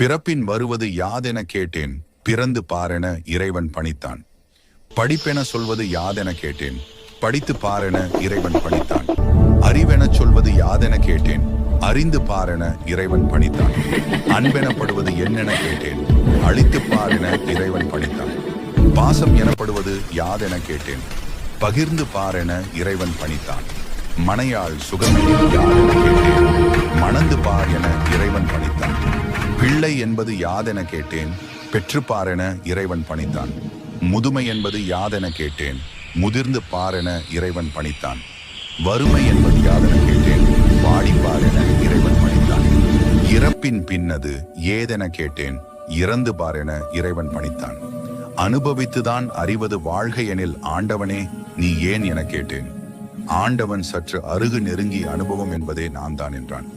பிறப்பின் வருவது யாதென கேட்டேன் பிறந்து பாரென இறைவன் பணித்தான். படிப்பென சொல்வது யாதென கேட்டேன் படித்து பாரென இறைவன் பணித்தான். அறிவென சொல்வது யாதென கேட்டேன் அறிந்து பாரென இறைவன் பணித்தான். அன்பெனப்படுவது என்னென கேட்டேன் அழித்து பாரென இறைவன் பணித்தான். பாசம் எனப்படுவது யாதென கேட்டேன் பகிர்ந்து பாரென இறைவன் பணித்தான். மனையாள் சுகமே யாதென கேட்டேன் மன பிள்ளை என்பது யாதென கேட்டேன் பெற்று பாரென இறைவன் பணித்தான். முதுமை என்பது யாதென கேட்டேன் முதிர்ந்து பாரென இறைவன் பணித்தான். வறுமை என்பது யாதென கேட்டேன் வாடிப்பார் இறைவன் பணித்தான். இறப்பின் பின்னது ஏதென கேட்டேன் இறந்து பாரென இறைவன் பணித்தான். அனுபவித்துதான் அறிவது வாழ்கை எனில் ஆண்டவனே நீ ஏன் என கேட்டேன். ஆண்டவன் சற்று அருகு நெருங்கி அனுபவம் என்பதே நான் தான் என்றான்.